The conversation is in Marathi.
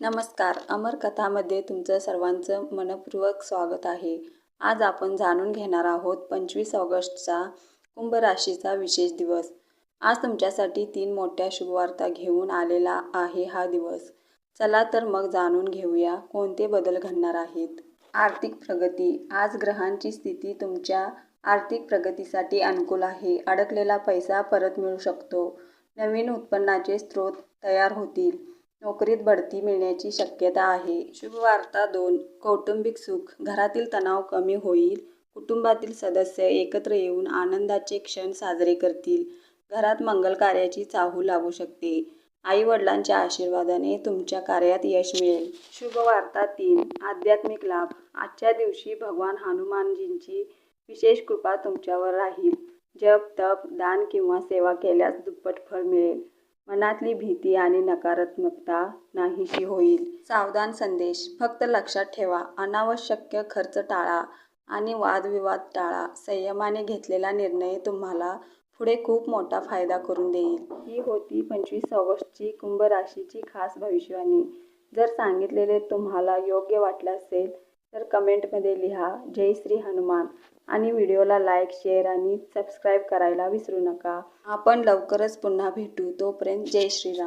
नमस्कार. अमर कथामध्ये तुमचं सर्वांचं मनपूर्वक स्वागत आहे. आज आपण जाणून घेणार आहोत पंचवीस ऑगस्टचा कुंभ राशीचा विशेष दिवस. आज तुमच्यासाठी तीन मोठ्या शुभवार्ता घेऊन आलेला आहे हा दिवस. चला तर मग जाणून घेऊया कोणते बदल घडणार आहेत. आर्थिक प्रगती. आज ग्रहांची स्थिती तुमच्या आर्थिक प्रगतीसाठी अनुकूल आहे. अडकलेला पैसा परत मिळू शकतो. नवीन उत्पन्नाचे स्रोत तयार होतील. नोकरीत बढती मिळण्याची शक्यता आहे. शुभवार्ता दोन. कौटुंबिक सुख. घरातील तणाव कमी होईल. कुटुंबातील सदस्य एकत्र येऊन आनंदाचे क्षण साजरे करतील. घरात मंगल कार्याची चाहू लागू शकते. आई वडिलांच्या आशीर्वादाने तुमच्या कार्यात यश मिळेल. शुभवार्ता तीन. आध्यात्मिक लाभ. आजच्या दिवशी भगवान हनुमानजींची विशेष कृपा तुमच्यावर राहील. जप तप दान किंवा सेवा केल्यास दुप्पट फळ मिळेल. मनातली भीती आणि नकारात्मकता नाहीशी होईल. सावधान संदेश. फक्त लक्षात ठेवा. अनावश्यक खर्च टाळा आणि वादविवाद टाळा. संयमाने घेतलेला निर्णय तुम्हाला पुढे खूप मोठा फायदा करून देईल. ही होती पंचवीस ऑगस्टची कुंभ राशीची खास भविष्यवाणी. जर सांगितलेले तुम्हाला योग्य वाटलं असेल तर कमेंटमध्ये लिहा. जय श्री हनुमान. आणि व्हिडिओला लाईक शेअर आणि सबस्क्राईब करायला विसरू नका. आपण लवकरच पुन्हा भेटू. तोपर्यंत जय श्रीराम.